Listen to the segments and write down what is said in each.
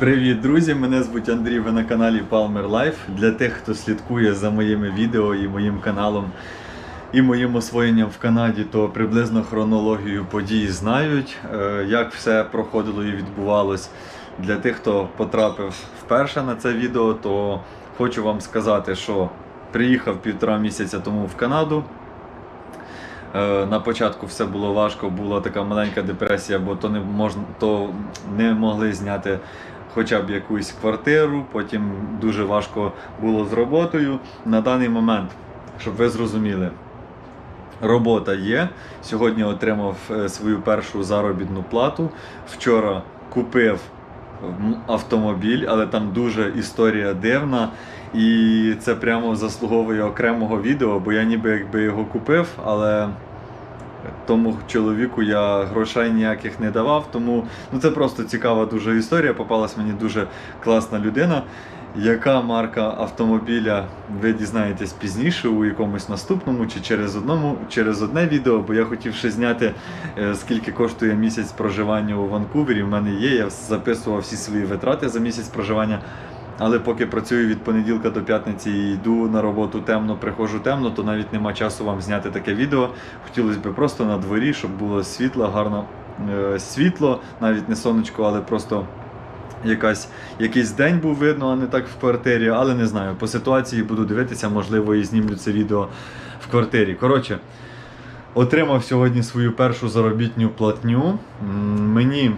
Привіт, друзі! Мене звуть Андрій. Ви на каналі Palmer Life. Для тих, хто слідкує за моїми відео і моїм каналом і моїм освоєнням в Канаді, то приблизно хронологію подій знають, е, як все проходило і відбувалось. Для тих, хто потрапив вперше на це відео, то хочу вам сказати, що приїхав півтора місяця тому в Канаду. Е, На початку все було важко, була така маленька депресія, бо то не можна, то не могли зняти хоча б якусь квартиру. Потім дуже важко було з роботою. На даний момент, щоб ви зрозуміли, робота є. Сьогодні отримав е, свою першу заробітну плату. Вчора купив автомобіль, але там дуже історія дивна. І це прямо заслуговує окремого відео, бо я ніби якби його купив, але тому чоловіку я грошей ніяких не давав. Тому ну, це просто цікава дуже історія. Попалась мені дуже класна людина. Яка марка автомобіля ви дізнаєтесь пізніше у якомусь наступному чи через одному через одне відео, бо я хотів ще зняти, е, скільки коштує місяць проживання у Ванкувері. В мене є. Я записував всі свої витрати за місяць проживання. Але поки працюю від понеділка до п'ятниці і йду на роботу темно, приходжу темно, то навіть нема часу вам зняти таке відео. Хотілося б просто на дворі, щоб було світло, гарно е, світло, навіть не сонечко, але просто якась, якийсь день був видно, а не так в квартирі. Але не знаю. По ситуації буду дивитися, можливо, і знімлю це відео в квартирі. Коротше, отримав сьогодні свою першу заробітню платню. Мені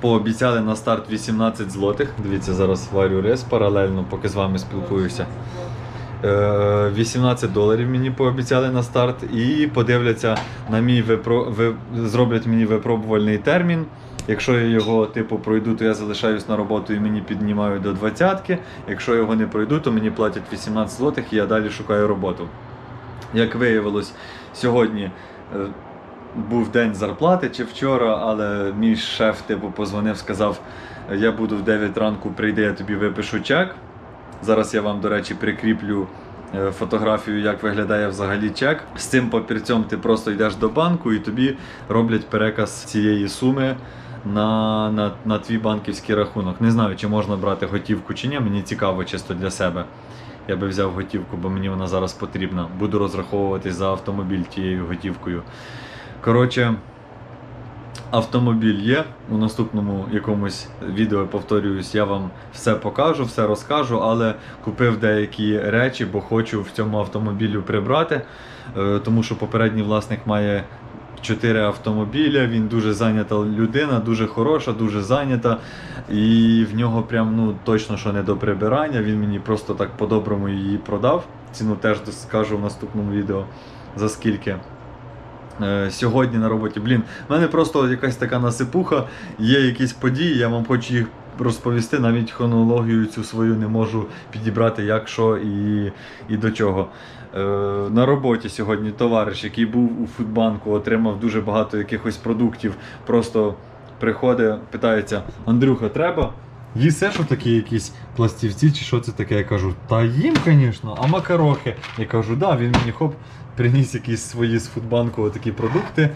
пообіцяли на старт 18 злотих. Дивіться, зараз варю рис паралельно, поки з вами спілкуюся. Е, 18 доларів мені пообіцяли на старт і подивляться на мій випро... ви... зроблять мені випробувальний термін. Якщо я його типу пройду, то я залишаюсь на роботу і мені піднімають до 20-ки. Якщо його не пройду, то мені платять 18 злотих і я далі шукаю роботу. Як виявилось, сьогодні е, був день зарплати чи вчора, але мій шеф типу позвонив, сказав: я буду в 9 ранку, прийди, я тобі випишу чек. Зараз я вам, до речі, прикріплю е, фотографію, як виглядає взагалі чек. З цим папірцем ти просто йдеш до банку і тобі роблять переказ цієї суми на, на, на твій банківський рахунок. Не знаю, чи можна брати готівку чи ні. Мені цікаво чисто для себе. Я би взяв готівку, бо мені вона зараз потрібна. Буду розраховуватись за автомобіль тією готівкою. Коротше, автомобіль є. У наступному якомусь відео, повторююсь, я вам все покажу, все розкажу, але купив деякі речі, бо хочу в цьому автомобілю прибрати, е, тому що попередній власник має. Чотири автомобіля, він дуже зайнята людина, дуже хороша, дуже зайнята. І в нього прям ну точно що не до прибирання. Він мені просто так по-доброму її продав. Ціну теж скажу в наступному відео за скільки. Е, Сьогодні на роботі, блін, в мене просто якась така насипуха, є якісь події, я вам хочу їх розповісти, навіть хронологію цю свою не можу підібрати, як що і, і до чого. Е, На роботі сьогодні товариш, який був у фудбанку, отримав дуже багато якихось продуктів, просто приходить, питається: Андрюха, треба? Їсе, що такі якісь пластівці, чи що це таке? Я кажу, та їм, звісно, а макарохи. Я кажу, да, він мені хоп, приніс якісь свої з фудбанку такі продукти.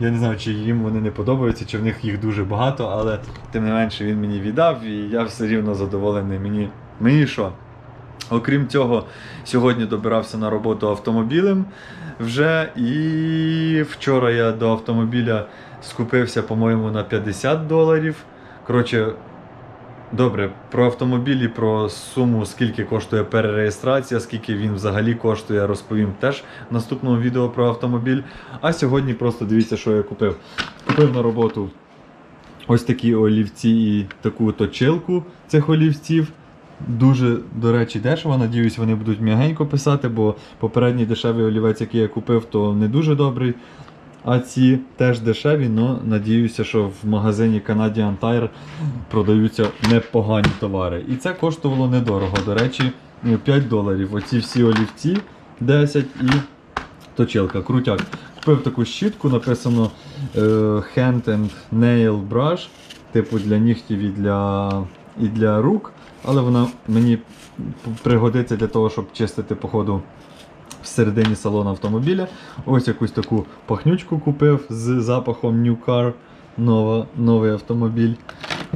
Я не знаю, чи їм вони не подобаються, чи в них їх дуже багато, але тим не менше він мені віддав, і я все рівно задоволений. Мені, мені що? Окрім цього, сьогодні добирався на роботу автомобілем вже. І вчора я до автомобіля скупився, по-моєму, на 50 доларів. Коротше, Добре, про автомобілі, про суму, скільки коштує перереєстрація, скільки він взагалі коштує, розповім теж в наступному відео про автомобіль. А сьогодні просто дивіться, що я купив. Купив на роботу ось такі олівці і таку точилку цих олівців. Дуже, до речі, дешево. Надіюсь, вони будуть м'ягенько писати, бо попередній дешевий олівець, який я купив, то не дуже добрий. А ці теж дешеві, але надіюся, що в магазині Canadian Tire продаються непогані товари. І це коштувало недорого. До речі, 5 доларів. Оці всі олівці 10 і точилка. Крутяк. Купив таку щітку, написано е, Hand and Nail Brush, типу для нігтів і для, і для рук. Але вона мені пригодиться для того, щоб чистити по ходу всередині салону автомобіля. Ось якусь таку пахнючку купив з запахом New Car, нова, новий автомобіль.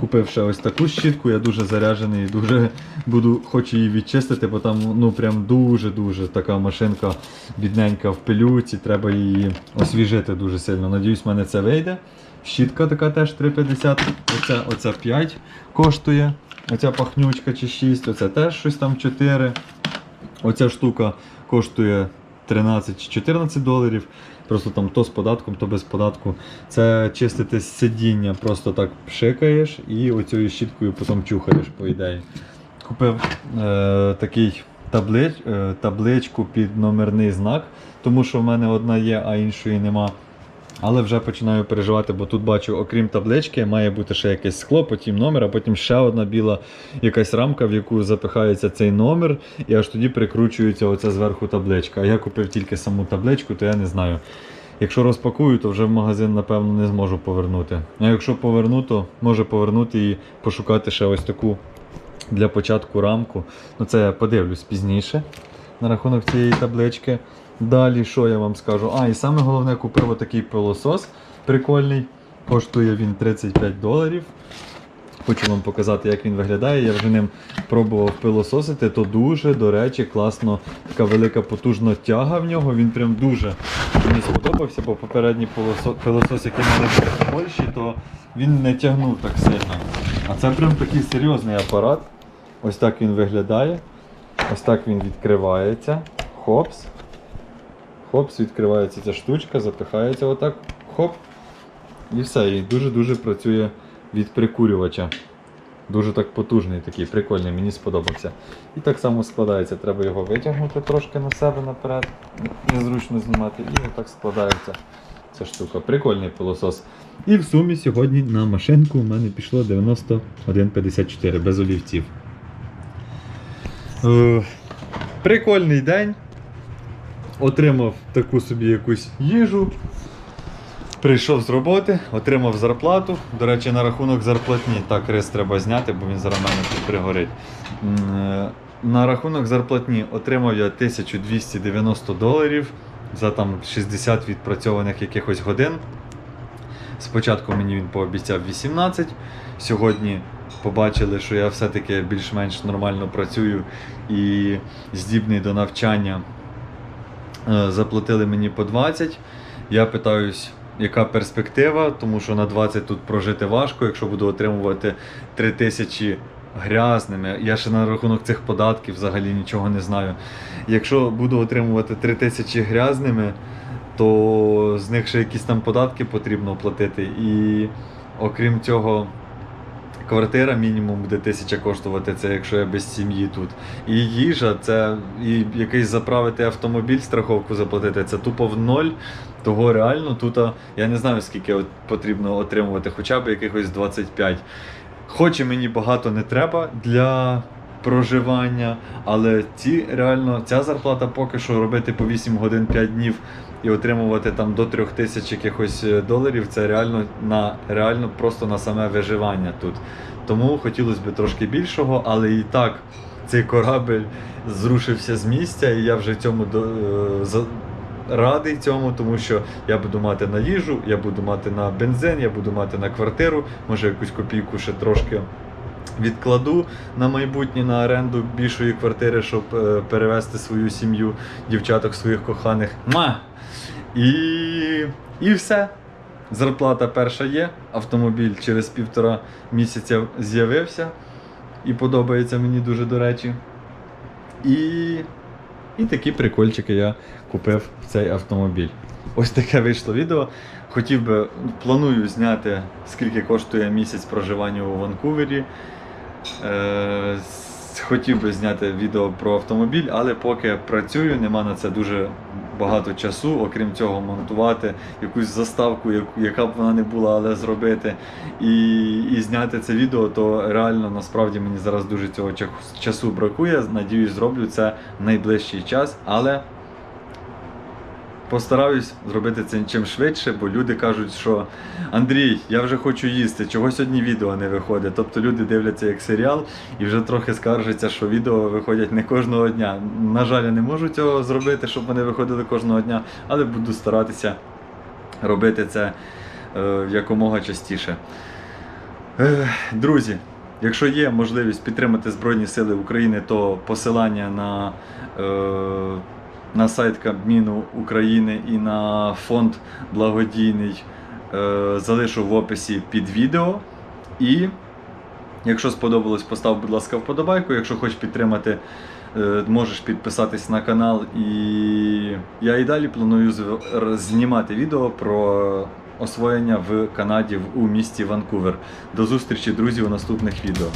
Купив ще ось таку щітку, я дуже заряджений, дуже буду, хочу її відчистити, бо там ну прям дуже-дуже така машинка бідненька в пилюці, треба її освіжити дуже сильно. Надіюсь, в мене це вийде. Щітка така теж 3,50. Оця, оця 5 коштує. Оця пахнючка чи 6, оце теж щось там 4. Оця штука коштує 13 чи 14 доларів. Просто там то з податком, то без податку. Це чистити сидіння, просто так пшикаєш і оцією щіткою потім чухаєш, по ідеї. Купив е, такий таблич, е, табличку під номерний знак, тому що в мене одна є, а іншої нема. Але вже починаю переживати, бо тут бачу, окрім таблички, має бути ще якесь скло, потім номер, а потім ще одна біла якась рамка, в яку запихається цей номер, і аж тоді прикручується оця зверху табличка. А я купив тільки саму табличку, то я не знаю. Якщо розпакую, то вже в магазин, напевно, не зможу повернути. А якщо поверну, то може повернути і пошукати ще ось таку для початку рамку. Ну це я подивлюсь пізніше на рахунок цієї таблички. Далі, що я вам скажу? А, і саме головне, купив отакий пилосос прикольний. Коштує він 35 доларів. Хочу вам показати, як він виглядає. Я вже ним пробував пилососити, то дуже, до речі, класно, така велика потужна тяга в нього. Він прям дуже мені сподобався, бо попередній пилосос, який в мене в Польщі, то він не тягнув так сильно. А це прям такий серйозний апарат. Ось так він виглядає. Ось так він відкривається. Хопс. Хопс, відкривається ця штучка, запихається отак. Хоп. І все. І дуже-дуже працює від прикурювача. Дуже так потужний такий, прикольний, мені сподобався. І так само складається. Треба його витягнути трошки на себе наперед. Незручно знімати. І отак складається ця штука. Прикольний пилосос. І в сумі сьогодні на машинку у мене пішло 91,54 без олівців. Е, Прикольний день. Отримав таку собі якусь їжу. Прийшов з роботи, отримав зарплату. До речі, на рахунок зарплатні. Так, рис треба зняти, бо він зараз мене тут пригорить. На рахунок зарплатні отримав я 1290 доларів за там 60 відпрацьованих якихось годин. Спочатку мені він пообіцяв 18. Сьогодні побачили, що я все-таки більш-менш нормально працюю і здібний до навчання. Е, Заплатили мені по 20. Я питаюсь, яка перспектива, тому що на 20 тут прожити важко, якщо буду отримувати 3 тисячі грязними. Я ще на рахунок цих податків взагалі нічого не знаю. Якщо буду отримувати 3 тисячі грязними, то з них ще якісь там податки потрібно платити. І окрім цього, квартира мінімум буде тисяча коштувати, це якщо я без сім'ї тут. І їжа, це і якийсь заправити автомобіль, страховку заплатити, це тупо в ноль. Того реально тут я не знаю, скільки от потрібно отримувати, хоча б якихось 25. Хоч і мені багато не треба для проживання, але ці реально ця зарплата поки що робити по 8 годин 5 днів і отримувати там до 3 тисяч якихось е, доларів, це реально на реально просто на саме виживання тут. Тому хотілося б трошки більшого, але і так цей корабель зрушився з місця, і я вже цьому до, е, радий цьому, тому що я буду мати на їжу, я буду мати на бензин, я буду мати на квартиру, може якусь копійку ще трошки. Відкладу на майбутнє на оренду більшої квартири, щоб е, перевести свою сім'ю, дівчаток своїх коханих. Ма! І, і все. Зарплата перша є, автомобіль через півтора місяця з'явився і подобається мені дуже до речі. І, і такі прикольчики я купив в цей автомобіль. Ось таке вийшло відео. Хотів би, планую зняти, скільки коштує місяць проживання у Ванкувері. Е, хотів би зняти відео про автомобіль, але поки працюю, нема на це дуже багато часу, окрім цього, монтувати якусь заставку, яка б вона не була, але зробити. І, і зняти це відео, то реально насправді мені зараз дуже цього ча- часу бракує. Надіюсь, зроблю це в найближчий час, але постараюсь зробити це чим швидше, бо люди кажуть, що Андрій, я вже хочу їсти, чого сьогодні відео не виходить. Тобто люди дивляться як серіал і вже трохи скаржаться, що відео виходять не кожного дня. На жаль, я не можу цього зробити, щоб вони виходили кожного дня, але буду старатися робити це е, якомога частіше. Ех, Друзі, якщо є можливість підтримати Збройні Сили України, то посилання на, е, на сайт Кабміну України і на фонд благодійний е, залишу в описі під відео. І якщо сподобалось, постав, будь ласка, вподобайку. Якщо хочеш підтримати, е, можеш підписатись на канал. І я і далі планую знімати відео про освоєння в Канаді в- у місті Ванкувер. До зустрічі, друзі, у наступних відео.